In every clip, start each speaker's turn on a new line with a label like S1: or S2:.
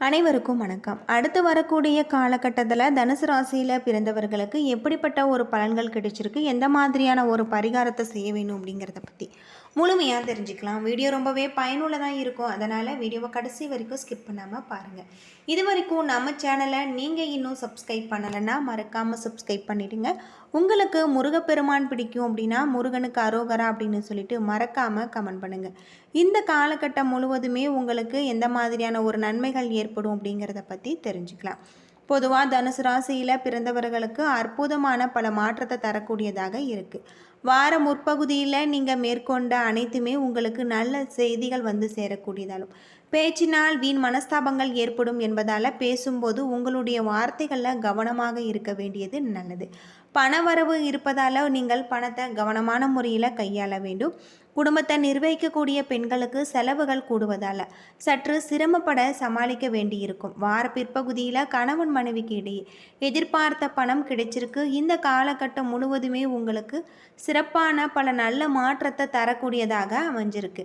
S1: அனைவருக்கும் வணக்கம். அடுத்து வரக்கூடிய காலகட்டத்தில் தனுசு ராசியில் பிறந்தவர்களுக்கு எப்படிப்பட்ட ஒரு பலன்கள் கிடைச்சிருக்கு? எந்த மாதிரியான ஒரு பரிகாரத்தை செய்ய வேணும் அப்படிங்கிறத பற்றி முழுமையாக தெரிஞ்சுக்கலாம். வீடியோ ரொம்பவே பயனுள்ளதாக இருக்கும். அதனால் வீடியோவை கடைசி வரைக்கும் ஸ்கிப் பண்ணாமல் பாருங்கள் இது வரைக்கும் நம்ம சேனலை நீங்கள் இன்னும் சப்ஸ்கிரைப் பண்ணலைன்னா மறக்காமல் சப்ஸ்கிரைப் பண்ணிவிடுங்க உங்களுக்கு முருகப்பெருமான் பிடிக்கும் அப்படின்னா முருகனுக்கு அரோகரா அப்படின்னு சொல்லிட்டு மறக்காமல் கமெண்ட் பண்ணுங்கள் இந்த காலகட்டம் முழுவதுமே உங்களுக்கு எந்த மாதிரியான ஒரு நன்மைகள் ஏற்படும் அப்படிங்கிறத பற்றி தெரிஞ்சுக்கலாம். பொதுவாக தனுசு ராசியில் பிறந்தவர்களுக்கு அற்புதமான பல மாற்றத்தை தரக்கூடியதாக இருக்குது வார முற்பகுதியில் நீங்கள் மேற்கொண்ட அனைத்துமே உங்களுக்கு நல்ல செய்திகள் வந்து சேரக்கூடியதாலும். பேச்சினால் வீண் மனஸ்தாபங்கள் ஏற்படும் என்பதால் பேசும்போது உங்களுடைய வார்த்தைகளில் கவனமாக இருக்க வேண்டியது நல்லது. பணவரவு இருப்பதால் நீங்கள் பணத்தை கவனமான முறையில் கையாள வேண்டும். குடும்பத்தை நிர்வகிக்கக்கூடிய பெண்களுக்கு செலவுகள் கூடுவதால் சற்று சிரமப்பட சமாளிக்க வேண்டியிருக்கும். வார பிற்பகுதியில் கணவன் மனைவிக்கு இடையே எதிர்பார்த்த பணம் கிடைச்சிருக்கு. இந்த காலகட்டம் முழுவதுமே உங்களுக்கு சிறப்பான பல நல்ல மாற்றத்தை தரக்கூடியதாக அமைஞ்சிருக்கு.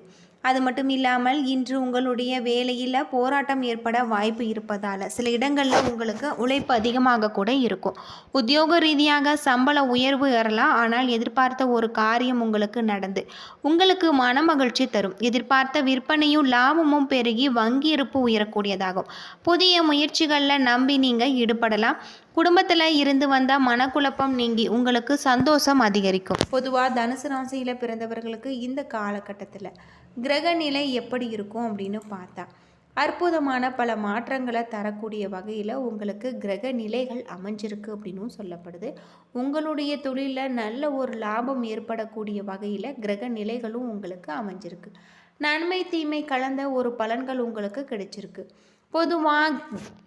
S1: அது மட்டும் இல்லாமல் இன்று உங்களுடைய வேலையில் போராட்டம் ஏற்பட வாய்ப்பு இருப்பதால் சில இடங்களில் உங்களுக்கு உழைப்பு அதிகமாக கூட இருக்கும். உத்தியோக ரீதியாக சம்பள உயர்வு ஏறலாம். ஆனால் எதிர்பார்த்த ஒரு காரியம் உங்களுக்கு நடந்து உங்களுக்கு மன மகிழ்ச்சி தரும். எதிர்பார்த்த விற்பனையும் லாபமும் பெருகி வங்கி இருப்பு உயரக்கூடியதாகும். புதிய முயற்சிகளில் நம்பி நீங்கள் ஈடுபடலாம். குடும்பத்தில் இருந்து வந்த மனக்குழப்பம் நீங்கி உங்களுக்கு சந்தோஷம் அதிகரிக்கும். பொதுவாக தனுசு ராசியில் பிறந்தவர்களுக்கு இந்த காலகட்டத்தில் கிரக நிலை எப்படி இருக்கும் அப்படின்னு பார்த்தா அற்புதமான பல மாற்றங்களை தரக்கூடிய வகையில் உங்களுக்கு கிரக நிலைகள் அமைஞ்சிருக்கு அப்படின்னும் சொல்லப்படுது. உங்களுடைய தொழிலில் நல்ல ஒரு லாபம் ஏற்படக்கூடிய வகையில் கிரக நிலைகளும் உங்களுக்கு அமைஞ்சிருக்கு. நன்மை தீமை கலந்த ஒரு பலன்கள் உங்களுக்கு கிடைச்சிருக்கு. பொதுவாக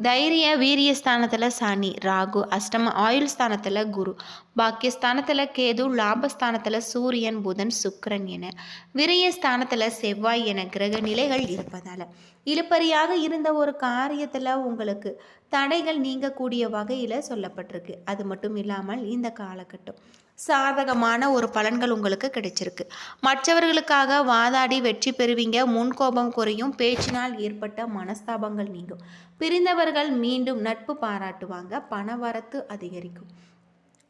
S1: தைரிய வீரிய ஸ்தானத்தில் சனி ராகு அஷ்டம ஆயுள் ஸ்தானத்தில் குரு. பாக்கியஸ்தானத்தில் கேது லாபஸ்தானத்தில் சூரியன் புதன் சுக்கரன் என விரிய ஸ்தானத்தில் செவ்வாய் என கிரக நிலைகள் இருப்பதால். இழுப்பறியாக இருந்த ஒரு காரியத்தில் உங்களுக்கு தடைகள் நீங்கக்கூடிய வகையில் சொல்லப்பட்டிருக்கு. அது மட்டும் இல்லாமல் இந்த காலகட்டம். சாதகமான ஒரு பலன்கள் உங்களுக்கு கிடைச்சிருக்கு. மற்றவர்களுக்காக வாதாடி வெற்றி பெறுவீங்க. முன்கோபம் குறையும். பேச்சினால் ஏற்பட்ட மனஸ்தாபங்கள் நீங்கும். பிரிந்தவர்கள் மீண்டும் நட்பு பாராட்டுவாங்க. பணவரத்து அதிகரிக்கும்.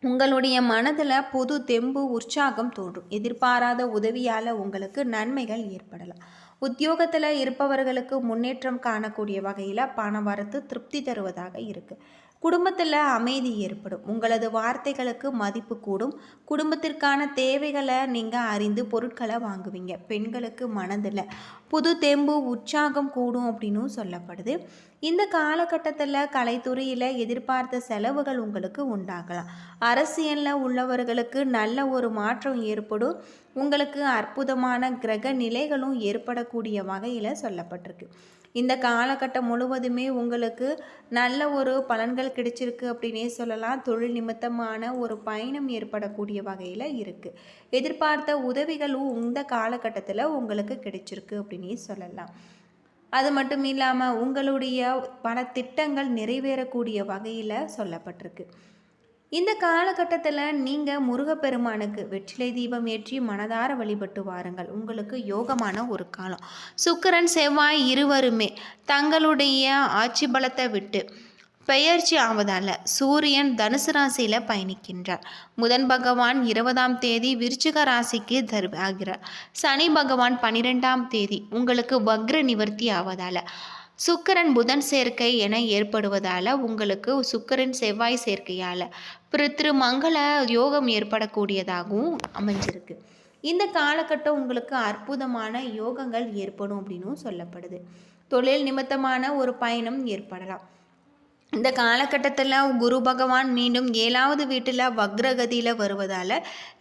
S1: உங்களுடைய மனதில் புது தெம்பு உற்சாகம் தோன்றும். எதிர்பாராத உதவியால் உங்களுக்கு நன்மைகள் ஏற்படலாம். உத்தியோகத்தில் இருப்பவர்களுக்கு முன்னேற்றம் காணக்கூடிய வகையில் பண வரத்து திருப்தி தருவதாக இருக்குது குடும்பத்தில் அமைதி ஏற்படும். உங்களது வார்த்தைகளுக்கு மதிப்பு கூடும். குடும்பத்திற்கான தேவைகளை நீங்கள் அறிந்து பொருட்களை வாங்குவீங்க. பெண்களுக்கு மனதில் புது தெம்பு உற்சாகம் கூடும் அப்படின்னும் சொல்லப்படுது. இந்த காலகட்டத்தில் கலைத்துறையில் எதிர்பார்த்த செலவுகள் உங்களுக்கு உண்டாகலாம். அரசியலில் உள்ளவர்களுக்கு நல்ல ஒரு மாற்றம் ஏற்படும். உங்களுக்கு அற்புதமான கிரக நிலைகளும் ஏற்படக்கூடிய வகையில் சொல்லப்பட்டிருக்கு. இந்த காலகட்டம் முழுவதுமே உங்களுக்கு நல்ல ஒரு பலன்கள் கிடைச்சிருக்கு அப்படின்னே சொல்லலாம். தொழில் நிமித்தமான ஒரு பயணம் ஏற்படக்கூடிய வகையில் இருக்குது எதிர்பார்த்த உதவிகளும் இந்த காலகட்டத்தில் உங்களுக்கு கிடைச்சிருக்கு அப்படின்னே சொல்லலாம். அது மட்டும் இல்லாமல் உங்களுடைய பல திட்டங்கள் நிறைவேறக்கூடிய வகையில் சொல்லப்பட்டிருக்கு. இந்த காலகட்டத்தில் நீங்கள் முருகப்பெருமானுக்கு வெற்றிலை தீபம் ஏற்றி மனதார வழிபட்டு வாருங்கள். உங்களுக்கு யோகமான ஒரு காலம். சுக்கிரன் செவ்வாய் இருவருமே தங்களுடைய ஆட்சி பலத்தை விட்டு பெயர்ச்சி ஆவதால் சூரியன் தனுசு ராசியில் பயணிக்கின்றார். முதன் பகவான் இருபதாம் தேதி விருச்சிக ராசிக்கு தரு ஆகிறார் சனி பகவான் பன்னிரெண்டாம் தேதி உங்களுக்கு வக்ர நிவர்த்தி ஆவதால் சுக்கரன் புதன் சேர்க்கை என ஏற்படுவதால் உங்களுக்கு சுக்கரன் செவ்வாய் சேர்க்கையால் பிருத்திரு மங்கள யோகம் ஏற்படக்கூடியதாகவும் அமைஞ்சிருக்கு. இந்த காலகட்டம் உங்களுக்கு அற்புதமான யோகங்கள் ஏற்படும் அப்படின்னும் சொல்லப்படுது. தொழில் நிமித்தமான ஒரு பயணம் ஏற்படலாம். இந்த காலகட்டத்தில் குரு பகவான் மீண்டும் ஏழாவது வீட்டில் வக்ரகதியில் வருவதால்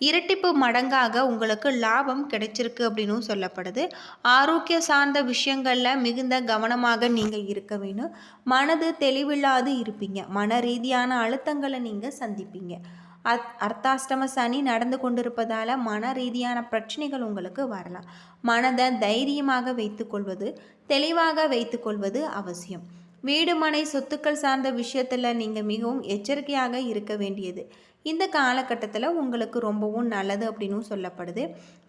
S1: இரட்டிப்பு மடங்காக உங்களுக்கு லாபம் கிடைச்சிருக்கு அப்படின்னும் சொல்லப்படுது. ஆரோக்கிய சார்ந்த விஷயங்களில் மிகுந்த கவனமாக நீங்கள் இருக்க வேணும். மனது தெளிவில்லாது இருப்பீங்க. மன ரீதியான அழுத்தங்களை நீங்கள் சந்திப்பீங்க. அத் அர்த்தாஷ்டம சனி நடந்து கொண்டிருப்பதால் மன ரீதியான பிரச்சனைகள் உங்களுக்கு வரலாம். மனதை தைரியமாக வைத்துக்கொள்வது தெளிவாக வைத்துக்கொள்வது அவசியம். வீடு மனை சொத்துக்கள் சார்ந்த விஷயத்தில் நீங்கள் மிகவும் எச்சரிக்கையாக இருக்க வேண்டியது. இந்த காலகட்டத்தில் உங்களுக்கு ரொம்பவும் நல்லது அப்படின்னு சொல்லப்படுது.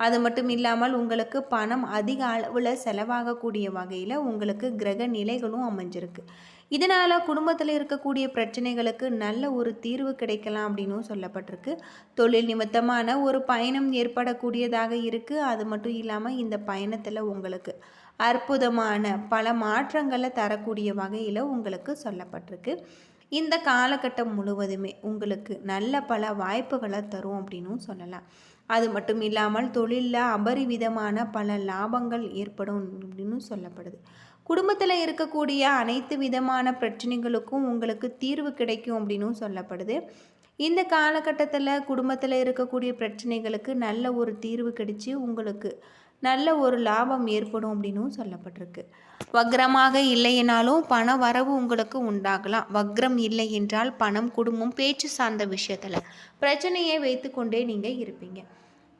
S1: அது மட்டும் இல்லாமல் உங்களுக்கு பணம் அதிக அளவில் செலவாகக்கூடிய வகையில் உங்களுக்கு கிரக நிலைகளும் அமைஞ்சிருக்கு. இதனால் குடும்பத்தில் இருக்கக்கூடிய பிரச்சனைகளுக்கு நல்ல ஒரு தீர்வு கிடைக்கலாம் அப்படின்னும் சொல்லப்பட்டிருக்கு. தொழில் நிமித்தமான ஒரு பயணம் ஏற்படக்கூடியதாக இருக்குது அது மட்டும் இல்லாமல் இந்த பயணத்தில் உங்களுக்கு அற்புதமான பல மாற்றங்களை தரக்கூடிய வகையில் உங்களுக்கு சொல்லப்பட்டிருக்கு. இந்த காலகட்டம் முழுவதுமே உங்களுக்கு நல்ல பல வாய்ப்புகளை தரும் அப்படின்னும் சொல்லலாம். அது மட்டும் இல்லாமல் தொழிலில் அபரிவிதமான பல லாபங்கள் ஏற்படும் அப்படின்னு சொல்லப்படுது. குடும்பத்தில் இருக்கக்கூடிய அனைத்து விதமான பிரச்சனைகளுக்கும் உங்களுக்கு தீர்வு கிடைக்கும் அப்படின்னும் சொல்லப்படுது. இந்த காலகட்டத்தில் குடும்பத்தில் இருக்கக்கூடிய பிரச்சனைகளுக்கு நல்ல ஒரு தீர்வு கிடைச்சி உங்களுக்கு நல்ல ஒரு லாபம் ஏற்படும் அப்படின்னும் சொல்லப்பட்டிருக்கு. வக்ரமாக இல்லைனாலும் பண வரவு உங்களுக்கு உண்டாகலாம். வக்ரம் இல்லை என்றால் பணம் குடும்பம் பேச்சு சார்ந்த விஷயத்தில் பிரச்சனையை வைத்து கொண்டே நீங்கள் இருப்பீங்க.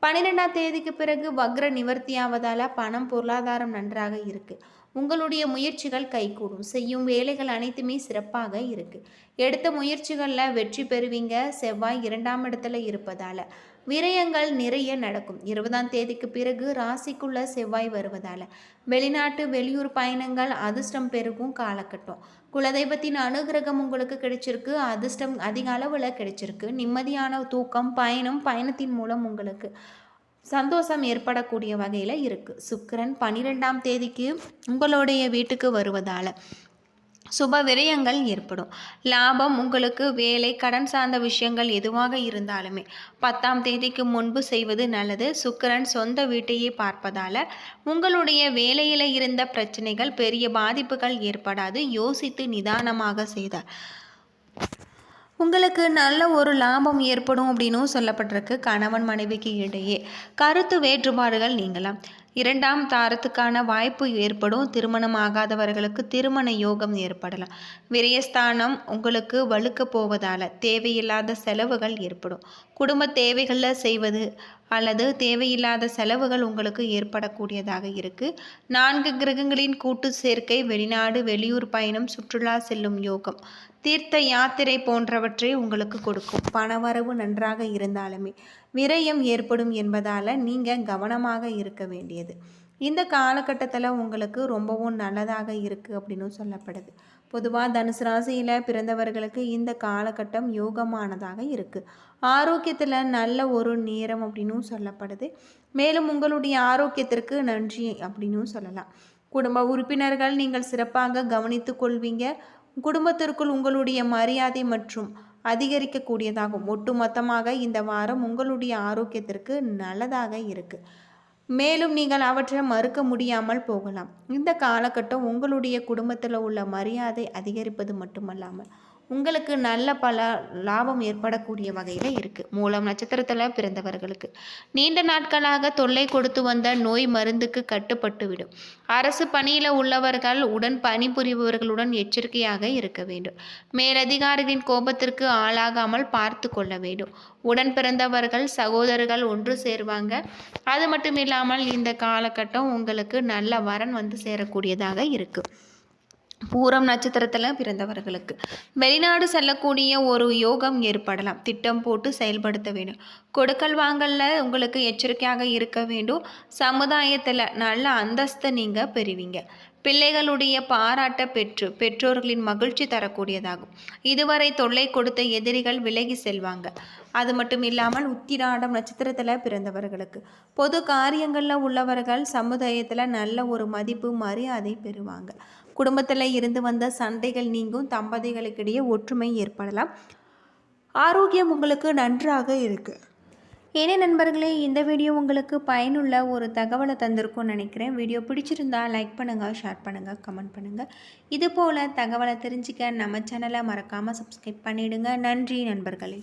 S1: பன்னிரெண்டாம் தேதிக்கு பிறகு வக்ர நிவர்த்தியாவதால் பணம் பொருளாதாரம் நன்றாக இருக்குது உங்களுடைய முயற்சிகள் கைகூடும். செய்யும் வேலைகள் அனைத்துமே சிறப்பாக இருக்குது எடுத்த முயற்சிகளில் வெற்றி பெறுவீங்க. செவ்வாய் இரண்டாம் இடத்துல இருப்பதால். விரயங்கள் நிறைய நடக்கும். இருபதாம் தேதிக்கு பிறகு ராசிக்குள்ள செவ்வாய் வருவதால். வெளிநாட்டு வெளியூர் பயணங்கள் அதிர்ஷ்டம் பெருகும் காலகட்டம். குலதெய்வத்தின் அனுகிரகம் உங்களுக்கு கிடைச்சிருக்கு. அதிர்ஷ்டம் அதிக அளவில் கிடைச்சிருக்கு. நிம்மதியான தூக்கம் பயணம் பயணத்தின் மூலம் உங்களுக்கு சந்தோஷம் ஏற்படக்கூடிய வகையில் இருக்குது சுக்கரன் பன்னிரெண்டாம் தேதிக்கு உங்களுடைய வீட்டுக்கு வருவதால். சுப விரயங்கள் ஏற்படும். லாபம் உங்களுக்கு வேலை கடன் சார்ந்த விஷயங்கள் எதுவாக இருந்தாலுமே. பத்தாம் தேதிக்கு முன்பு செய்வது நல்லது. சுக்கரன் சொந்த வீட்டையே பார்ப்பதால் உங்களுடைய வேலையில் இருந்த பிரச்சனைகள் பெரிய பாதிப்புகள் ஏற்படாது. யோசித்து நிதானமாக செய்தார் உங்களுக்கு நல்ல ஒரு லாபம் ஏற்படும் அப்படின்னும் சொல்லப்பட்டிருக்கு கணவன் மனைவிக்கு இடையே. கருத்து வேற்றுபாடுகள் நீங்களாம் இரண்டாம் தாரத்துக்கான வாய்ப்பு ஏற்படும். திருமணம் ஆகாதவர்களுக்கு திருமண யோகம் ஏற்படலாம். விரயஸ்தானம் உங்களுக்கு வலுக்க போவதால் தேவையில்லாத செலவுகள் ஏற்படும். குடும்ப தேவைகளில் செய்வது அல்லது தேவையில்லாத செலவுகள் உங்களுக்கு ஏற்படக்கூடியதாக இருக்குது நான்கு கிரகங்களின் கூட்டு சேர்க்கை வெளிநாடு வெளியூர் பயணம் சுற்றுலா செல்லும் யோகம். தீர்த்த யாத்திரை போன்றவற்றை உங்களுக்கு கொடுக்கும். பணவரவு நன்றாக இருந்தாலுமே விரயம் ஏற்படும் என்பதால் நீங்கள் கவனமாக இருக்க வேண்டியது. இந்த காலகட்டத்தில் உங்களுக்கு ரொம்பவும் நல்லதாக இருக்குது அப்படின்னு சொல்லப்படுது. பொதுவாக தனுசு ராசியில் பிறந்தவர்களுக்கு இந்த காலகட்டம் யோகமானதாக இருக்குது ஆரோக்கியத்தில் நல்ல ஒரு நேரம் அப்படின்னும் சொல்லப்படுது. மேலும் உங்களுடைய ஆரோக்கியத்திற்கு நன்றி அப்படின்னும் சொல்லலாம். குடும்ப உறுப்பினர்கள் நீங்கள் சிறப்பாக கவனித்து கொள்வீங்க. குடும்பத்திற்குள் உங்களுடைய மரியாதை மற்றும் அதிகரிக்கக்கூடியதாகும். ஒட்டுமொத்தமாக இந்த வாரம் உங்களுடைய ஆரோக்கியத்திற்கு நல்லதாக இருக்குது மேலும் நீங்கள் அவற்றை மறுக்க முடியாமல் போகலாம். இந்த காலகட்டம் உங்களுடைய குடும்பத்தில் உள்ள மரியாதை அதிகரிப்பது மட்டுமல்லாமல் உங்களுக்கு நல்ல பல லாபம் ஏற்படக்கூடிய வகையில் இருக்குது மூலம் நட்சத்திரத்தில் பிறந்தவர்களுக்கு. நீண்ட நாட்களாக தொல்லை கொடுத்து வந்த நோய் மருந்துக்கு கட்டுப்பட்டு விடும். அரசு பணியில் உள்ளவர்கள் உடன் பணிபுரிபவர்களுடன் எச்சரிக்கையாக இருக்க வேண்டும். மேலதிகாரிகளின் கோபத்திற்கு ஆளாகாமல் பார்த்து கொள்ள வேண்டும். உடன் பிறந்தவர்கள் சகோதரர்கள் ஒன்று சேருவாங்க. அது மட்டும் இல்லாமல் இந்த காலகட்டம் உங்களுக்கு நல்ல வரன் வந்து சேரக்கூடியதாக இருக்குது பூரம் நட்சத்திரத்தில் பிறந்தவர்களுக்கு. வெளிநாடு செல்லக்கூடிய ஒரு யோகம் ஏற்படலாம். திட்டம் போட்டு செயல்படுத்த வேண்டும். கொடுக்கல் வாங்கலில் உங்களுக்கு எச்சரிக்கையாக இருக்க வேண்டும். சமுதாயத்தில் நல்ல அந்தஸ்தை நீங்கள் பெறுவீங்க. பிள்ளைகளுடைய பாராட்ட பெற்று பெற்றோர்களின் மகிழ்ச்சி தரக்கூடியதாகும். இதுவரை தொல்லை கொடுத்த எதிரிகள் விலகி செல்வாங்க. அது மட்டும் இல்லாமல் உத்திராடம் நட்சத்திரத்தில் பிறந்தவர்களுக்கு. பொது காரியங்களில் உள்ளவர்கள் சமுதாயத்தில் நல்ல ஒரு மதிப்பு மரியாதை பெறுவாங்க. குடும்பத்தில் இருந்து வந்த சண்டைகள் நீங்கும் தம்பதிகளுக்கிடையே ஒற்றுமை ஏற்படலாம். ஆரோக்கியம் உங்களுக்கு நன்றாக இருக்குது ஏனே நண்பர்களே இந்த வீடியோ உங்களுக்கு பயனுள்ள ஒரு தகவலை தந்திருக்கும்னு நினைக்கிறேன். வீடியோ பிடிச்சிருந்தா லைக் பண்ணுங்கள் ஷேர் பண்ணுங்கள் கமெண்ட் பண்ணுங்கள் இது போல் தகவலை தெரிஞ்சுக்க நம்ம சேனலை மறக்காமல் சப்ஸ்கிரைப் பண்ணிவிடுங்க நன்றி நண்பர்களே.